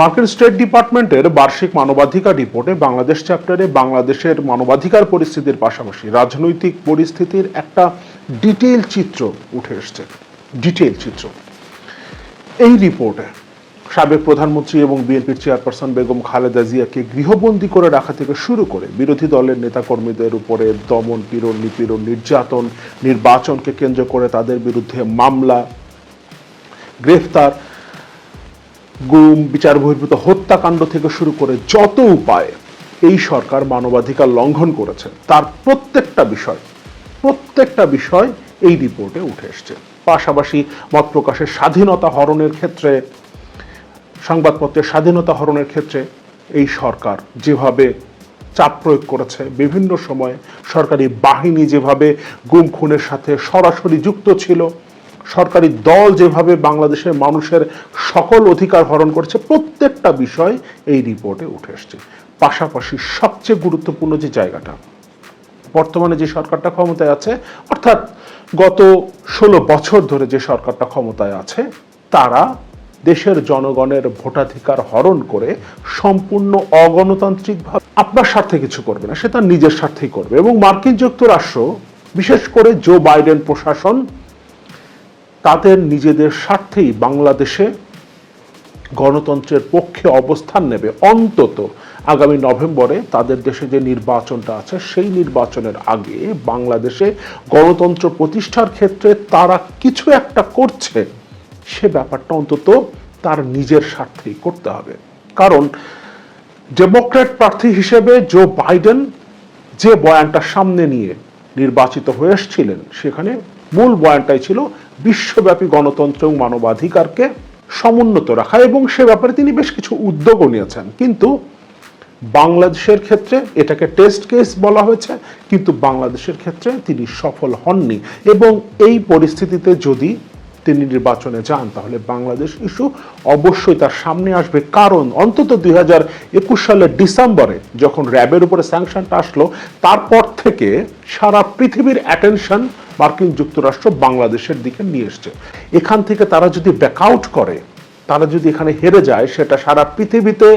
মার্কিন স্টেট ডিপার্টমেন্টের বার্ষিক মানবাধিকার রিপোর্টে বাংলাদেশ চ্যাপ্টারে বাংলাদেশের মানবাধিকার পরিস্থিতির পাশাপাশি রাজনৈতিক পরিস্থিতির একটা ডিটেল চিত্র উঠে এসছে। ডিটেল চিত্র। এই রিপোর্টে সাবেক প্রধানমন্ত্রী এবং বিএনপির চেয়ারপারসন বেগম খালেদা জিয়াকে গৃহবন্দী করে রাখা থেকে শুরু করে বিরোধী দলের নেতাকর্মীদের উপরে দমন, পীড়ন, নিপীড়ন, নির্যাতন, নির্বাচনকে কেন্দ্র করে তাদের বিরুদ্ধে মামলা, গ্রেফতার গুম বিচার বহির্ভূত হত্যাকাণ্ড থেকে শুরু করে যত উপায়ে এই সরকার মানবাধিকার লঙ্ঘন করেছে, তার প্রত্যেকটা বিষয় প্রত্যেকটা বিষয় এই রিপোর্টে উঠে এসছে। পাশাপাশি মত প্রকাশের স্বাধীনতা হরণের ক্ষেত্রে, সংবাদপত্রের স্বাধীনতা হরণের ক্ষেত্রে এই সরকার যেভাবে চাপ প্রয়োগ করেছে, বিভিন্ন সময়ে সরকারি বাহিনী যেভাবে গুম, খুনের সাথে সরাসরি যুক্ত ছিল সরকারি দল যেভাবে বাংলাদেশের মানুষের সকল অধিকার হরণ করেছে, প্রত্যেকটা বিষয় এই রিপোর্টে উঠে এসছে। পাশাপাশি সবচেয়ে গুরুত্বপূর্ণ যে জায়গাটা, বর্তমানে যে সরকারটা ক্ষমতায় আছে, অর্থাৎ গত ষোলো বছর ধরে যে সরকারটা ক্ষমতায় আছে, তারা দেশের জনগণের ভোটাধিকার হরণ করে সম্পূর্ণ অগণতান্ত্রিকভাবে আপনার স্বার্থে কিছু করবে না, সে তার নিজের স্বার্থেই করবে। এবং মার্কিন যুক্তরাষ্ট্র, বিশেষ করে জো বাইডেন প্রশাসন তাদের নিজেদের স্বার্থেই বাংলাদেশে গণতন্ত্রের পক্ষে অবস্থান নেবে। অন্তত আগামী নভেম্বরে তাদের দেশে যে নির্বাচনটা আছে, সেই নির্বাচনের আগে বাংলাদেশে গণতন্ত্র প্রতিষ্ঠার ক্ষেত্রে তারা কিছু একটা করছে। সে ব্যাপারটা অন্তত তার নিজের স্বার্থেই করতে হবে। কারণ ডেমোক্র্যাট প্রার্থী হিসেবে জো বাইডেন যে বয়ানটা সামনে নিয়ে নির্বাচিত হয়ে এসেছিলেন, সেখানে মূল বয়ানটাই ছিল বিশ্বব্যাপী গণতন্ত্র এবং মানবাধিকারকে সমুন্নত রাখা এবং সে ব্যাপারে তিনি বেশ কিছু উদ্যোগও নিয়েছেন। কিন্তু বাংলাদেশের ক্ষেত্রে এটাকে টেস্ট কেস বলা হয়েছে, কিন্তু বাংলাদেশের ক্ষেত্রে তিনি সফল হননি এবং এই পরিস্থিতিতে যদি তিনি নির্বাচনে যান, তাহলে বাংলাদেশ ইস্যু অবশ্যই তার সামনে আসবে। কারণ অন্তত দুই হাজার একুশ সালের ডিসেম্বরে যখন র্যাবের উপরে স্যাংশনটা আসলো, তারপর থেকে সারা পৃথিবীর অ্যাটেনশন মার্কিন যুক্তরাষ্ট্র বাংলাদেশের দিকে নিয়ে এসছে। এখান থেকে তারা যদি ব্যাকআউট করে, তারা যদি এখানে হেরে যায়, সেটা সারা পৃথিবীতে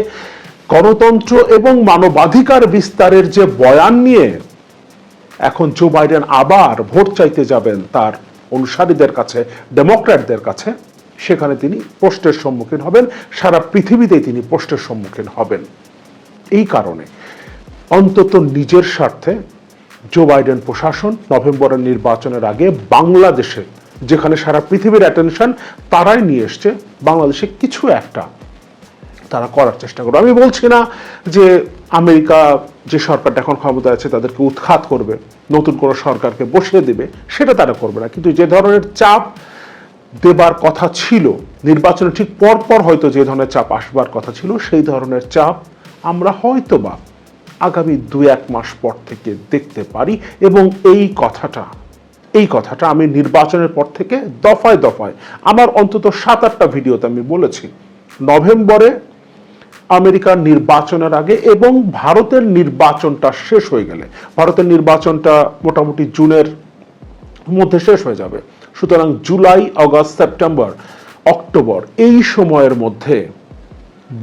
গণতন্ত্র এবং মানবাধিকার বিস্তারের যে বয়ান নিয়ে এখন জো বাইডেন আবার ভোট চাইতে যাবেন তার অনুসারীদের কাছে ডেমোক্র্যাটদের কাছে, সেখানে তিনি প্রশ্নের সম্মুখীন হবেন, সারা পৃথিবীতেই তিনি প্রশ্নের সম্মুখীন হবেন। এই কারণে অন্তত নিজের স্বার্থে জো বাইডেন প্রশাসন নভেম্বরের নির্বাচনের আগে বাংলাদেশে, যেখানে সারা পৃথিবীর অ্যাটেনশন তারাই নিয়ে এসছে, বাংলাদেশে কিছু একটা তারা করার চেষ্টা করবে। আমি বলছি না যে আমেরিকা যে সরকারটা এখন ক্ষমতায় আছে তাদেরকে উৎখাত করবে, নতুন কোনো সরকারকে বসিয়ে দেবে, সেটা তারা করবে না। কিন্তু যে ধরনের চাপ দেবার কথা ছিল, নির্বাচনের ঠিক পর পর হয়তো যে ধরনের চাপ আসবার কথা ছিল, সেই ধরনের চাপ আমরা হয়তো বা আগামী দু এক মাস পর থেকে দেখতে পারি এবং এই কথাটা এই কথাটা আমি নির্বাচনের পর থেকে দফায় দফায়, আমার অন্তত সাত আটটা ভিডিওতে আমি বলেছি। নভেম্বরে আমেরিকার নির্বাচনের আগে এবং ভারতের নির্বাচনটা শেষ হয়ে গেলে, ভারতের নির্বাচনটা মোটামুটি জুনের মধ্যে শেষ হয়ে যাবে। সুতরাং জুলাই আগস্ট সেপ্টেম্বর, অক্টোবর এই সময়ের মধ্যে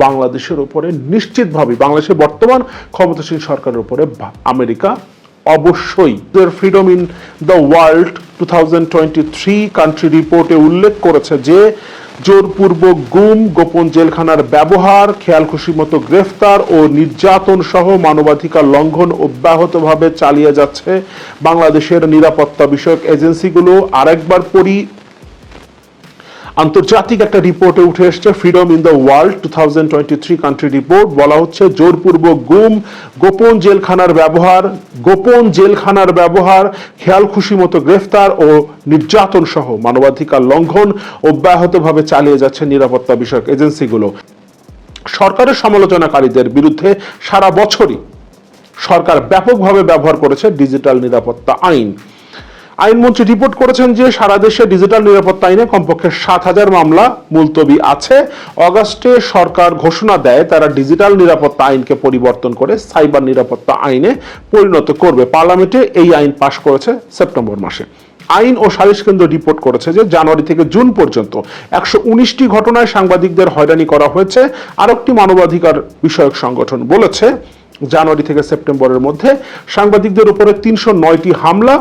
বাংলাদেশের উপরে নিশ্চিতভাবে, বাংলাদেশের বর্তমান ক্ষমতাসীন সরকারের উপরে আমেরিকা অবশ্যই freedom in the world two thousand twenty three country রিপোর্টে উল্লেখ করেছে যে, জোরপূর্বক গুম, গোপন জেলখানার ব্যবহার খেয়াল খুশি মতো গ্রেফতার ও নির্যাতন সহ মানবাধিকার লঙ্ঘন অব্যাহতভাবে চালিয়ে যাচ্ছে বাংলাদেশের নিরাপত্তা বিষয়ক এজেন্সিগুলো। আরেকবার পড়ি আন্তর্জাতিক একটা রিপোর্টে উঠে এসছে freedom in the world two thousand twenty three country report বলা হচ্ছে, জোরপূর্বক গুম, গোপন জেলখানার ব্যবহার, গোপন জেলখানার ব্যবহার খেয়াল খুশি মতো গ্রেফতার ও নির্যাতন সহ মানবাধিকার লঙ্ঘন অব্যাহতভাবে চালিয়ে যাচ্ছে নিরাপত্তা বিষয়ক এজেন্সিগুলো। সরকারের সমালোচনাকারীদের বিরুদ্ধে সারা বছরই সরকার ব্যাপকভাবে ব্যবহার করেছে ডিজিটাল নিরাপত্তা আইন। আইনমন্ত্রী রিপোর্ট করেছেন যে সারা দেশে ডিজিটাল নিরাপত্তা আইনে কমপক্ষে সাত হাজার মামলা মুলতবি আছে। অগাস্টে সরকার ঘোষণা দেয় তারা ডিজিটাল নিরাপত্তা আইনকে পরিবর্তন করে সাইবার নিরাপত্তা আইনে পরিণত করবে। পার্লামেন্টে এই আইন পাশ করেছে সেপ্টেম্বর মাসে। আইন ও সালিশ কেন্দ্র রিপোর্ট করেছে যে জানুয়ারি থেকে জুন পর্যন্ত একশো উনিশটি ঘটনায় সাংবাদিকদের হয়রানি করা হয়েছে। আরেকটি মানবাধিকার বিষয়ক সংগঠন বলেছে, জানুয়ারি থেকে সেপ্টেম্বরের মধ্যে সাংবাদিকদের উপরে তিনশো নয়টি হামলা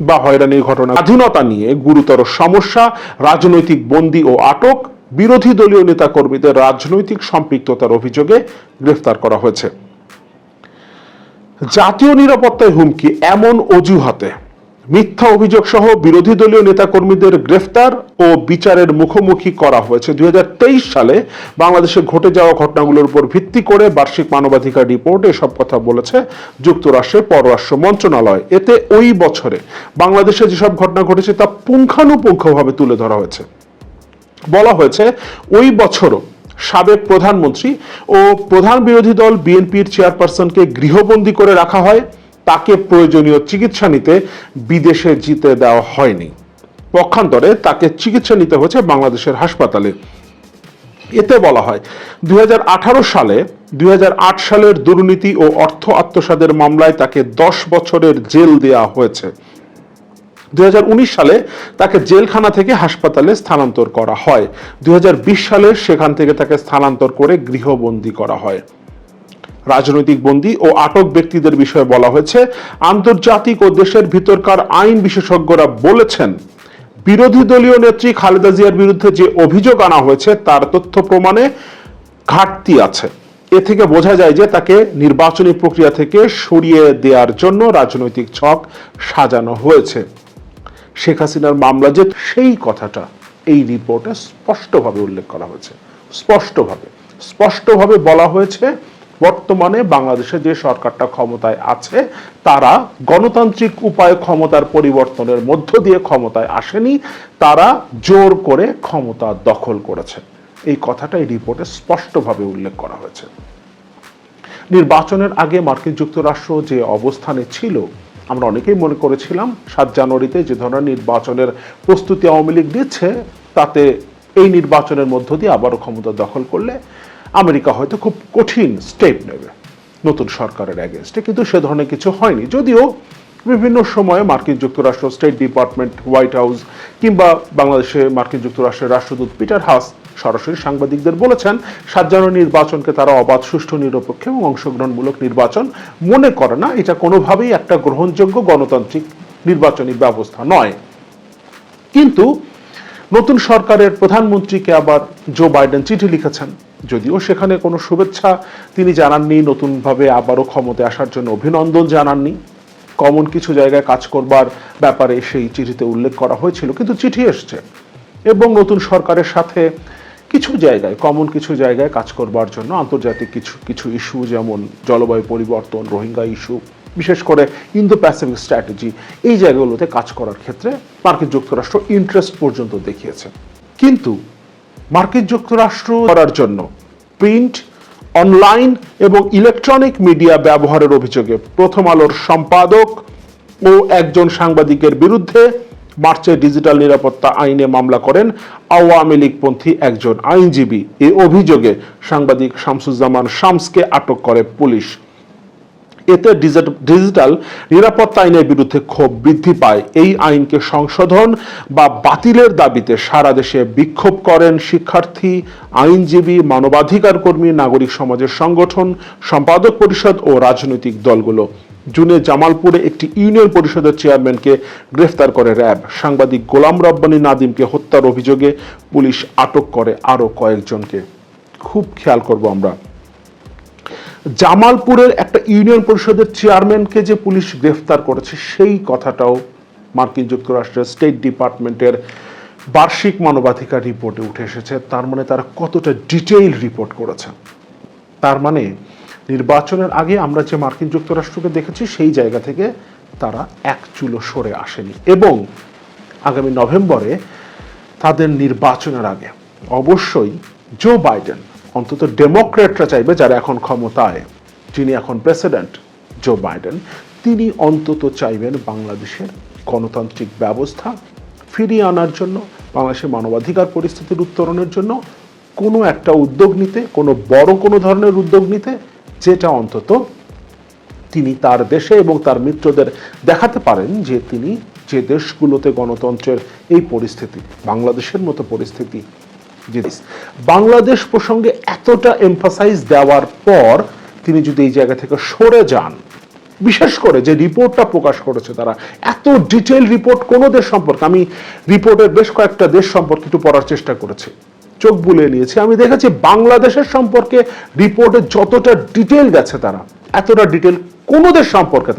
বা হয়রানির ঘটনা। স্বাধীনতা নিয়ে গুরুতর সমস্যা, রাজনৈতিক বন্দী ও আটক, বিরোধী দলীয় নেতাকর্মীদের রাজনৈতিক সম্পৃক্ততার অভিযোগে গ্রেফতার করা হয়েছে। জাতীয় নিরাপত্তায় হুমকি এমন অজুহাতে মিথ্যা অভিযোগ সহ বিরোধী দলীয় নেতাকর্মীদের গ্রেফতার ও বিচারের মুখোমুখি করা হয়েছে। দুই হাজার তেইশ সালে বাংলাদেশে ঘটে যাওয়া ঘটনাগুলোর উপর ভিত্তি করে বার্ষিক মানবাধিকার রিপোর্ট এসব কথা বলেছে যুক্তরাষ্ট্রের পররাষ্ট্র মন্ত্রণালয়। এতে ওই বছরে বাংলাদেশে যেসব ঘটনা ঘটেছে তা পুঙ্খানুপুঙ্খভাবে তুলে ধরা হয়েছে। বলা হয়েছে, ওই বছরও সাবেক প্রধানমন্ত্রী ও প্রধান বিরোধী দল বিএনপির চেয়ারপারসনকে গৃহবন্দী করে রাখা হয়। তাকে প্রয়োজনীয় চিকিৎসা নিতে বিদেশে জিতে দেওয়া হয়নি। পক্ষান্তরে তাকে চিকিৎসা নিতে হয়েছে বাংলাদেশের হাসপাতালে। এতে বলা হয়, দুই হাজার আঠারো সালে, দুই হাজার আট সালের দুর্নীতি ও অর্থ আত্মসাদের মামলায় তাকে দশ বছরের জেল দেওয়া হয়েছে। দুই হাজার উনিশ সালে তাকে জেলখানা থেকে হাসপাতালে স্থানান্তর করা হয়। দুই হাজার বিশ সালে সেখান থেকে তাকে স্থানান্তর করে গৃহবন্দী করা হয়। রাজনৈতিক বন্দী ও আটক ব্যক্তিদের বিষয়ে বলা হয়েছে, আন্তর্জাতিক ও দেশের ভিতরকার আইন বিশেষজ্ঞরা বলেছেন, বিরোধী দলীয় নেত্রী খালেদা জিয়ার বিরুদ্ধে যে অভিযোগ আনা হয়েছে, তার তথ্য প্রমাণে ঘাটতি আছে। এ থেকে বোঝা যায় যে তাকে নির্বাচনী প্রক্রিয়া থেকে সরিয়ে দেওয়ার জন্য রাজনৈতিক ছক সাজানো হয়েছে। শেখ হাসিনার মামলা যে সেই কথাটা, এই রিপোর্টে স্পষ্টভাবে উল্লেখ করা হয়েছে। স্পষ্টভাবে স্পষ্টভাবে বলা হয়েছে বর্তমানে বাংলাদেশে যে সরকারটা ক্ষমতায় আছে, তারা গণতান্ত্রিক উপায়ে ক্ষমতার পরিবর্তনের মধ্য দিয়ে ক্ষমতায় আসেনি, তারা জোর করে ক্ষমতা দখল করেছে। এই কথাটা এই রিপোর্টে স্পষ্টভাবে উল্লেখ করা হয়েছে। নির্বাচনের আগে মার্কিন যুক্তরাষ্ট্র যে অবস্থানে ছিল, আমরা অনেকেই মনে করেছিলাম, সাত জানুয়ারিতে যে ধরনের নির্বাচনের প্রস্তুতি আওয়ামী লীগ দিচ্ছে তাতে এই নির্বাচনের মধ্য দিয়ে আবারও ক্ষমতা দখল করলে আমেরিকা হয়তো খুব কঠিন স্টেপ নেবে। নতুন সরকারের অ্যাগেনস্টে কিন্তু সে ধরনের কিছু হয়নি। যদিও বিভিন্ন সময়ে মার্কিন যুক্তরাষ্ট্র স্টেট ডিপার্টমেন্ট হোয়াইট হাউস কিংবা বাংলাদেশে মার্কিন যুক্তরাষ্ট্রের রাষ্ট্রদূত পিটার হাস সরাসরি সাংবাদিকদের বলেছেন, সাত জানুয়ারি নির্বাচনকে তারা অবাধ, সুষ্ঠু, নিরপেক্ষ এবং অংশগ্রহণমূলক নির্বাচন মনে করে না। এটা কোনোভাবেই একটা গ্রহণযোগ্য গণতান্ত্রিক নির্বাচনী ব্যবস্থা নয়। কিন্তু নতুন সরকারের প্রধানমন্ত্রীকে আবার জো বাইডেন চিঠি লিখেছেন। যদিও সেখানে কোনো শুভেচ্ছা তিনি জানাননি, নতুনভাবে আবারও ক্ষমতায় আসার জন্য অভিনন্দন জানাননি। কমন কিছু জায়গায় কাজ করবার ব্যাপারে সেই চিঠিতে উল্লেখ করা হয়েছিল, কিন্তু চিঠি এসছে এবং নতুন সরকারের সাথে কিছু জায়গায়, কমন কিছু জায়গায় কাজ করবার জন্য আন্তর্জাতিক কিছু কিছু ইস্যু যেমন জলবায়ু পরিবর্তন, রোহিঙ্গা ইস্যু, বিশেষ করে ইন্দো প্যাসিফিক স্ট্র্যাটেজি, এই জায়গাগুলোতে কাজ করার ক্ষেত্রে মার্কিন যুক্তরাষ্ট্র ইন্টারেস্ট পর্যন্ত দেখিয়েছে। কিন্তু মার্কিন যুক্তরাষ্ট্র করার জন্য প্রিন্ট, অনলাইন এবং ইলেকট্রনিক মিডিয়া ব্যবহারের অভিযোগে প্রথম আলোর সম্পাদক ও একজন সাংবাদিকের বিরুদ্ধে মার্চে ডিজিটাল নিরাপত্তা আইনে মামলা করেন আওয়ামী লীগপন্থী একজন আইনজীবী। এ অভিযোগে সাংবাদিক শামসুজ্জামান শামসকে আটক করে পুলিশ। এতে ডিজিটাল নিরাপত্তা আইনের বিরুদ্ধে ক্ষোভ বৃদ্ধি পায়। এই আইনকে সংশোধন বা বাতিলের দাবিতে সারা দেশে বিক্ষোভ করেন শিক্ষার্থী, আইনজীবী, মানবাধিকার কর্মী, নাগরিক সমাজের সংগঠন, সম্পাদক পরিষদ ও রাজনৈতিক দলগুলো। জুনে জামালপুরে একটি ইউনিয়ন পরিষদের চেয়ারম্যানকে গ্রেফতার করে র্যাব। সাংবাদিক গোলাম রব্বানী নাদিমকে হত্যার অভিযোগে পুলিশ আটক করে আরও কয়েকজনকে। খুব খেয়াল করব আমরা। জামালপুরের একটা ইউনিয়ন পরিষদের চেয়ারম্যানকে যে পুলিশ গ্রেফতার করেছে, সেই কথাটাও মার্কিন যুক্তরাষ্ট্রের স্টেট ডিপার্টমেন্টের বার্ষিক মানবাধিকার রিপোর্টে উঠে এসেছে। তার মানে তারা কতটা ডিটেইল রিপোর্ট করেছে? তার মানে নির্বাচনের আগে আমরা যে মার্কিন যুক্তরাষ্ট্রকে দেখেছি, সেই জায়গা থেকে তারা এক চুলো সরে আসেনি এবং আগামী নভেম্বরে তাদের নির্বাচনের আগে অবশ্যই জো বাইডেন অন্তত ডেমোক্রেটরা চাইবে যারা এখন ক্ষমতায় যিনি এখন প্রেসিডেন্ট, জো বাইডেন, তিনি অন্তত চাইবেন বাংলাদেশের গণতান্ত্রিক ব্যবস্থা ফিরিয়ে আনার জন্য, বাংলাদেশের মানবাধিকার পরিস্থিতির উত্তরণের জন্য কোনো একটা উদ্যোগ নিতে, কোনো বড় কোনো ধরনের উদ্যোগ নিতে, যেটা অন্তত তিনি তার দেশে এবং তার মিত্রদের দেখাতে পারেন যে তিনি যে দেশগুলোতে গণতন্ত্রের এই পরিস্থিতি, বাংলাদেশের মতো পরিস্থিতি। বাংলাদেশ প্রসঙ্গে এতটা এমফাসাইজ দেওয়ার পর তিনি যদি এই জায়গা থেকে সরে যান, বিশেষ করে যে রিপোর্টটা প্রকাশ করেছে তারা, এত ডিটেল রিপোর্ট কোন দেশ সম্পর্কে, আমি রিপোর্টের বেশ কয়েকটা দেশ সম্পর্কে একটু পড়ার চেষ্টা করেছি, চোখ বুলিয়ে নিয়েছি। আমি দেখেছি বাংলাদেশের সম্পর্কে রিপোর্টে যতটা ডিটেল গেছে তারা, এতটা ডিটেল কোন দেশ সম্পর্কে তারা